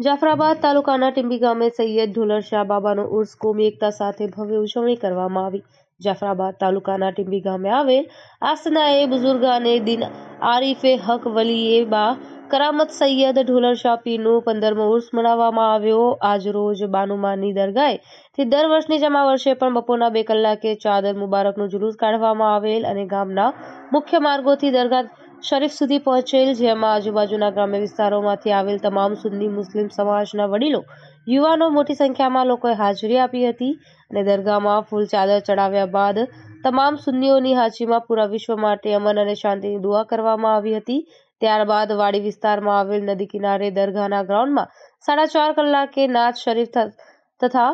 જાફરાબાદ તાલુકાના ટીંબી ગામે સૈયદ ઢોલર બાબાનો ઉર્સ કોમી એકતા સાથે ભવ્ય ઉજવણી કરવામાં આવી. જાફરાબાદ તાલુકાના ટીંબી ગામે આવેલ આસનાએ બુઝુર્ગાને દિન આરીફે હક વલીએ બા કરામત સૈયદ ઢોલર શાહ પીરનું પંદરમો ઉર્સ મનાવવામાં આવ્યો. આજ રોજ બાનુમાની દરગાહે થી દર વર્ષની જમા વર્ષે પણ બપોરના બે કલાકે ચાદર મુબારકનું જુલુસ કાઢવામાં આવેલ અને ગામના મુખ્ય માર્ગોથી દરગાહ શરીફ સુધી પહોંચેલ, જેમાં આજુબાજુના ગ્રામ્ય વિસ્તારોમાંથી આવેલ તમામ સુન્ની મુસ્લિમ સમાજના વડીલો યુવાનો મોટી સંખ્યામાં લોકોએ હાજરી આપી હતી અને દરગાહમાં ફૂલ ચાદર ચડાવ્યા બાદ તમામ સુન્નીઓની હાજરીમાં પૂરા વિશ્વ માટે અમન અને શાંતિની દુઆ કરવામાં આવી હતી. ત્યારબાદ વાડી વિસ્તારમાં આવેલ નદી કિનારે દરગાહના ગ્રાઉન્ડમાં સાડા ચાર કલાકે નાચ, શરીફ તથા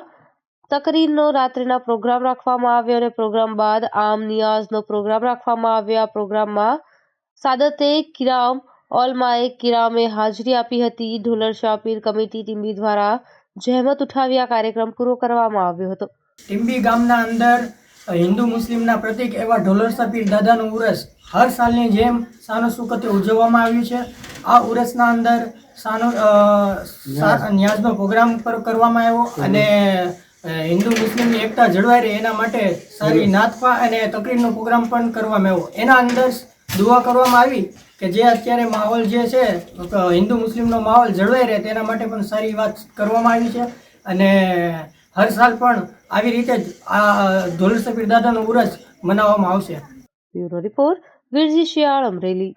તકરીરનો રાત્રિના પ્રોગ્રામ રાખવામાં આવ્યો અને પ્રોગ્રામ બાદ આમ નિયાઝનો પ્રોગ્રામ રાખવામાં આવ્યો. આ પ્રોગ્રામમાં સાદતે કિરામ ઓલમાએ કિરામે હાજરી આપી હતી. ઢોલર શાપીર કમિટી ટીમ્બી દ્વારા જહેમત ઉઠાવી આ કાર્યક્રમ પૂરો કરવામાં આવ્યો હતો. ટીંબી ગામના અંદર હિન્દુ મુસ્લિમના પ્રતિક એવા ઢોલર શાપીર દાદાનું ઉરસ હર સાલની જેમ સાનો સુકતે ઉજવવામાં આવ્યું છે. આ ઉરસના અંદર સાનો સા- ન્યાઝનો પ્રોગ્રામ પર કરવામાં આવ્યો અને હિન્દુ મુસ્લિમની એકતા જળવાઈ રહે એના માટે સારી નાથપા અને તકરીરનો પ્રોગ્રામ પણ કરવામાં આવ્યો. એના અંદર દુઆ કરવામાં આવી કે જે અત્યારે માહોલ જે છે હિન્દુ મુસ્લિમનો માહોલ જળવાઈ રહે તેના માટે પણ સારી વાત કરવામાં આવી છે. અને હર સાલ પણ આવી રીતે જ આ ધોલર સફીર દાદાનો ઉરસ મનાવવામાં આવશે. Bureau report, Virji Shiyal, Amreli.